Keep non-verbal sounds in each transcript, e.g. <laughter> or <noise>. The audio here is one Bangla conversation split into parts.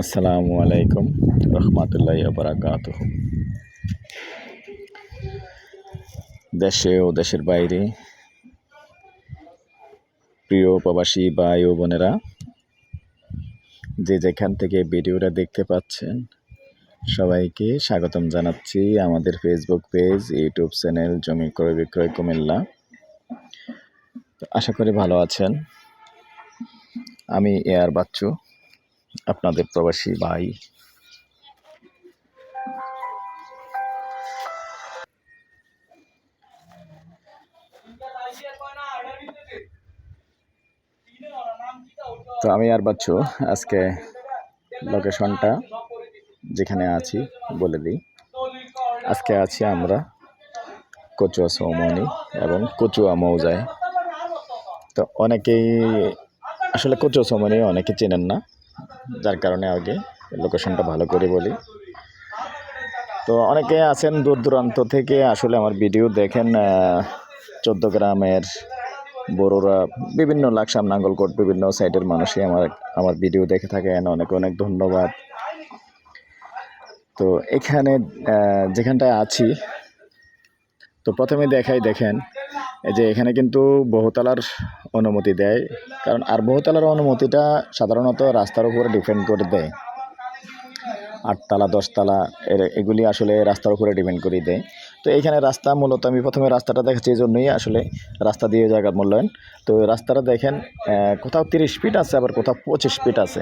আসসালামু আলাইকুম রহমতুল্লাহ বারাকাত দেশে ও দেশের বাইরে প্রিয় প্রবাসী ভাই ও বোনেরা, যে যেখান থেকে ভিডিওটা দেখতে পাচ্ছেন, সবাইকে স্বাগতম জানাচ্ছি আমাদের ফেসবুক পেজ ইউটিউব চ্যানেল জমি ক্রয় বিক্রয় কুমিল্লা। আশা করি ভালো আছেন। আমি এয়ার বাচ্চু। আপনাদের প্রবাসী ভাই। তো আমি আর বাচ্চু আজকে লোকেশনটা যেখানে আছি বলে দিই। আজকে আছি আমরা কচুয়া সৌমনি এবং কচুয়া মৌজায়। তো অনেকেই আসলে কচুয়া সৌমনি অনেকে চেনেন না। যার কারণে আগে লোকেশনটা ভালো করে বলি। তো অনেকে আছেন দূর দূরান্ত থেকে, আসলে আমার ভিডিও দেখেন চোদ্দ গ্রামের বড়োরা, বিভিন্ন লাকসাম নাঙ্গলকোট বিভিন্ন সাইডের মানুষই আমার আমার ভিডিও দেখে থাকেন, অনেক অনেক ধন্যবাদ। তো এখানে যেখানটায় আছি, তো প্রথমে দেখাই দেখেন এই যে এখানে কিন্তু বহুতলার অনুমতি দেয়। কারণ আর বহুতলার অনুমতিটা সাধারণত রাস্তার উপরে ডিপেন্ড করে দেয়। আটতলা, দশতলা এগুলি আসলে রাস্তার উপরে ডিপেন্ড করে দেয়। তো এইখানে রাস্তা মূলত আমি প্রথমে রাস্তাটা দেখাচ্ছি এই জন্যই আসলে রাস্তা দিয়ে জায়গার মূল্যায়ন। তো রাস্তাটা দেখেন কোথাও তিরিশ ফিট আছে, আবার কোথাও পঁচিশ ফিট আছে।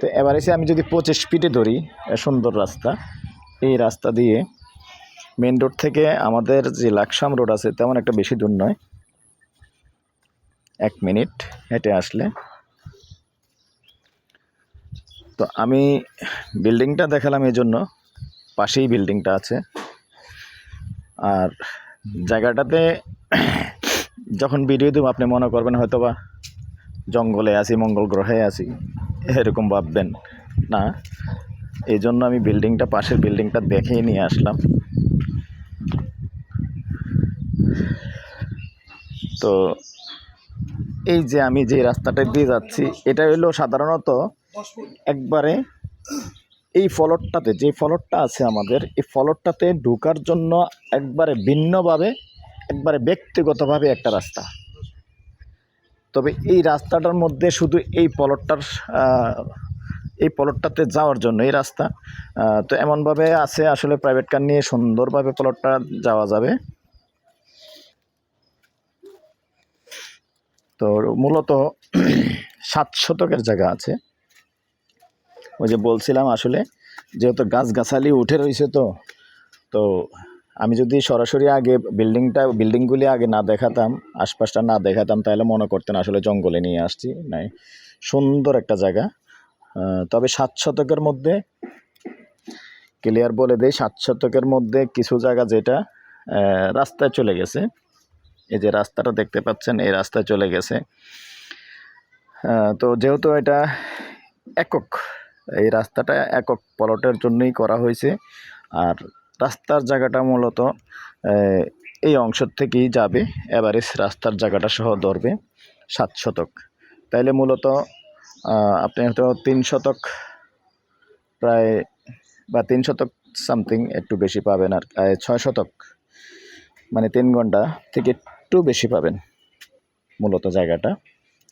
তো এবার এসে আমি যদি পঁচিশ ফিটে ধরি সুন্দর রাস্তা। এই রাস্তা দিয়ে মেন রোড থেকে আমাদের যে লাকসাম রোড আছে, তেমন একটা বেশি দূর নয়। এক মিনিট হেঁটে আসলে। তো আমি বিল্ডিংটা দেখালাম এই জন্য, পাশেই বিল্ডিংটা আছে। আর জায়গাটাতে যখন ভিডিও দেবো, আপনি মনে করবেন হয়তো বা জঙ্গলে আছি, মঙ্গল গ্রহে আছি, এরকম ভাববেন না। এই জন্য আমি বিল্ডিংটা, পাশের বিল্ডিংটা দেখেই নিয়ে আসলাম। তো এই যে আমি যে রাস্তাটা দিয়ে যাচ্ছি, এটা হলো সাধারণত একবারে এই ফলকটাতে যে ফলকটা আছে আমাদের, এই ফলকটাতে ঢোকার জন্য একবারে ভিন্নভাবে, একবারে ব্যক্তিগতভাবে একটা রাস্তা। তবে এই রাস্তাটার মধ্যে শুধু এই পলটটার এই পলটটাতে যাওয়ার জন্য এই রাস্তা তো এমনভাবে আছে আসলে প্রাইভেট কার নিয়ে সুন্দরভাবে পলটটা যাওয়া যাবে। তো মূলত <clears throat> সাত শতকের জায়গা আছে। ওই যে বলছিলাম আসলে, যেহেতু গাছগাছালি উঠে রয়েছে তো তো আমি যদি সরাসরি আগে বিল্ডিংটা, বিল্ডিংগুলি আগে না দেখাতাম, আশপাশটা না দেখাতাম, তাহলে মনে করতেন আসলে জঙ্গলে নিয়ে আসছি, নাই। সুন্দর একটা জায়গা। তবে সাত শতকের মধ্যে ক্লিয়ার বলে দেই, সাত শতকের মধ্যে কিছু জায়গা যেটা রাস্তায় চলে গেছে। এই যে রাস্তাটা দেখতে পাচ্ছেন, এই রাস্তায় চলে গেছে। তো যেহেতু এটা একক, এই রাস্তাটা একক পলটের জন্যই করা হয়েছে। আর রাস্তার জায়গাটা মূলত এই অংশ থেকেই যাবে এভারেজ রাস্তার জায়গাটা সহ ধরবে, সাত শতক। তাইলে মূলত আপনি হয়তো তিন শতক প্রায়, বা তিন শতক সামথিং একটু বেশি পাবেন আর ছয় শতক মানে তিন ঘণ্টা থেকে একটু বেশি পাবেন মূলত জায়গাটা।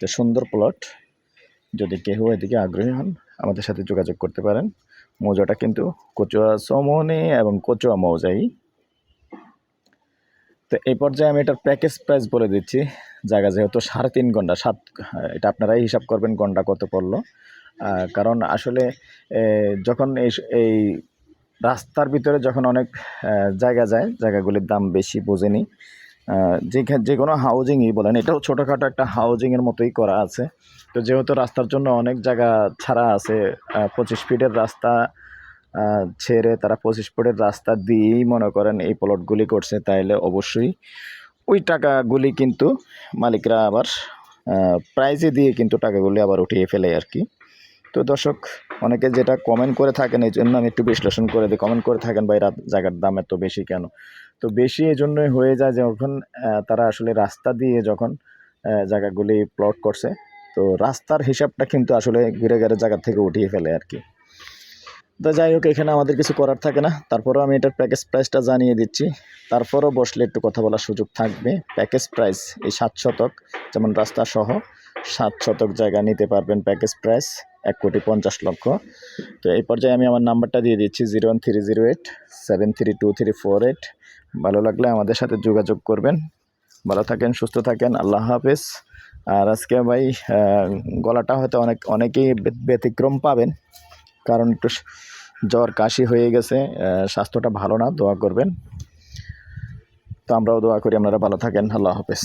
তো সুন্দর প্লট যদি কেউ এদিকে আগ্রহী হন, আমাদের সাথে যোগাযোগ করতে পারেন। মৌজাটা কিন্তু কচুয়া সমনে এবং কচুয়া মৌজাই। তো এই পর্যায়ে আমি এটার প্যাকেজ প্রাইস বলে দিচ্ছি। জায়গা যেহেতু সাড়ে তিন ঘণ্টা, সাত, এটা আপনারাই হিসাব করবেন ঘণ্টা কত পড়ল। কারণ আসলে যখন এই রাস্তার ভিতরে যখন অনেক জায়গা যায়, জায়গাগুলির দাম বেশি বোঝেনি। যেখানে যে কোনো হাউজিংই বলেন, এটাও ছোটোখাটো একটা হাউজিংয়ের মতোই করা আছে। তো যেহেতু রাস্তার জন্য অনেক জায়গা ছাড়া আছে পঁচিশ ফিটের রাস্তা ছেড়ে তারা পঁচিশ ফিটের রাস্তা দিয়েই মনে করেন এই প্লটগুলি করছে, তাইলে অবশ্যই ওই টাকাগুলি কিন্তু মালিকরা আবার প্রাইজে দিয়ে কিন্তু টাকাগুলি আবার উঠিয়ে ফেলে আর কি। তো দর্শক অনেকে যেটা কমেন্ট করে থাকেন, এই জন্য আমি একটু বিশ্লেষণ করে দিই। কমেন্ট করে থাকেন, ভাই জায়গার দাম এত বেশি কেন? তো বেশি এই জন্যই হয়ে যায় যখন তারা আসলে রাস্তা দিয়ে যখন জায়গাগুলি প্লট করছে, তো রাস্তার হিসাবটা কিন্তু আসলে ঘুরে ঘুরে জায়গা থেকে উঠিয়ে ফেলে আর কি। তো যাই হোক, এখানে আমাদের কিছু করার থাকে না। তারপরেও আমি এটার প্যাকেজ প্রাইসটা জানিয়ে দিচ্ছি। তারপরও বসলে একটু কথা বলার সুযোগ থাকবে। প্যাকেজ প্রাইস এই সাত শতক, যেমন রাস্তা সহ সাত শতক জায়গা নিতে পারবেন প্যাকেজ প্রাইস এক কোটি পঞ্চাশ লক্ষ। তো এই পর্যায়ে আমি আমার নাম্বারটা দিয়ে দিচ্ছি zero one three zero eight seven three two three four eight. ভালো লাগলে আমাদের সাথে যোগাযোগ করবেন। ভালো থাকেন, সুস্থ থাকেন। আল্লাহ হাফেজ। আর আজকে ভাই গলাটা হয়তো অনেক, অনেকেই ব্যতিক্রম পাবেন। কারণ একটু জ্বর, কাশি হয়ে গেছে স্বাস্থ্যটা ভালো না, দোয়া করবেন। তো আমরাও দোয়া করি, আপনারা ভালো থাকেন। আল্লাহ হাফেজ।